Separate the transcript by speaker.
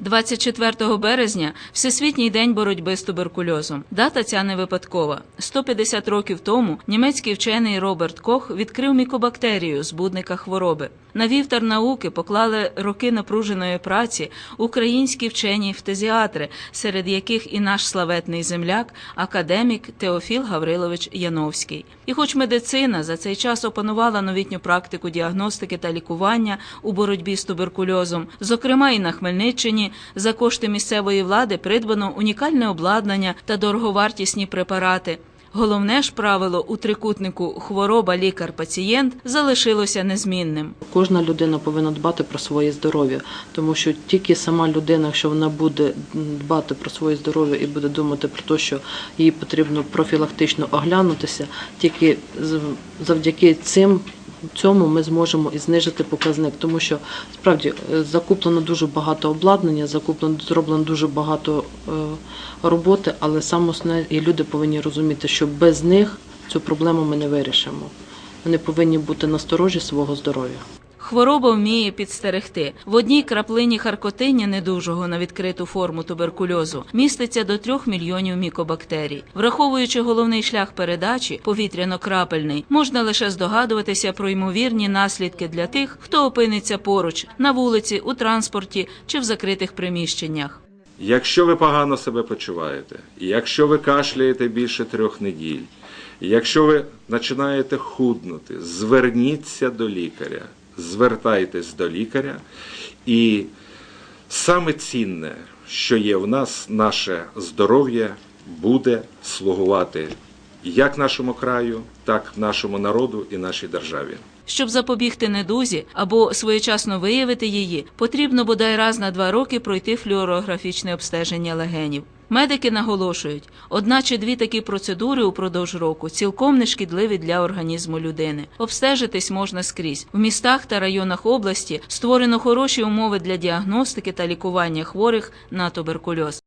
Speaker 1: 24 березня Всесвітній день боротьби з туберкульозом. Дата ця не випадкова. 150 років тому німецький вчений Роберт Кох відкрив мікобактерію збудника хвороби. На вівтар науки поклали роки напруженої праці українські вчені фтезіатри, серед яких і наш славетний земляк, академік Теофіл Гаврилович Яновський. І хоч медицина за цей час опанувала новітню практику діагностики та лікування у боротьбі з туберкульозом, зокрема і на Хмельниччині, за кошти місцевої влади придбано унікальне обладнання та дороговартісні препарати. Головне ж правило у трикутнику хвороба лікар-пацієнт залишилося незмінним.
Speaker 2: Кожна людина повинна дбати про своє здоров'я, тому що тільки сама людина, якщо вона буде дбати про своє здоров'я і буде думати про те, що їй потрібно профілактично оглянутися, тільки завдяки цим. Цьому ми зможемо і знижити показник, тому що справді е, закуплено дуже багато обладнання, закуплено зроблено дуже багато е, роботи, але саме і люди повинні розуміти, що без них цю проблему ми не вирішимо. Вони повинні бути насторожі свого здоров'я.
Speaker 1: Хвороба вміє підстерегти. В одній краплині харкотиння недужого на відкриту форму туберкульозу міститься до 3 мільйонів мікобактерій. Враховуючи головний шлях передачі, повітряно-крапельний, можна лише здогадуватися про ймовірні наслідки для тих, хто опиниться поруч на вулиці, у транспорті чи в закритих приміщеннях.
Speaker 3: Якщо ви погано себе почуваєте, якщо ви кашляєте більше трьох неділь, якщо ви починаєте худнути, зверніться до лікаря, звертайтесь до лікаря. І саме цінне, що є в нас, наше здоров'я буде слугувати як нашому краю, так нашому народу і нашій державі.
Speaker 1: Щоб запобігти недузі або своєчасно виявити її, потрібно бодай раз на два роки пройти флюорографічне обстеження легенів. Медики наголошують, одна чи дві такі процедури упродовж року цілком нешкідливі для організму людини. Обстежитись можна скрізь. В містах та районах області створено хороші умови для діагностики та лікування хворих на туберкульоз.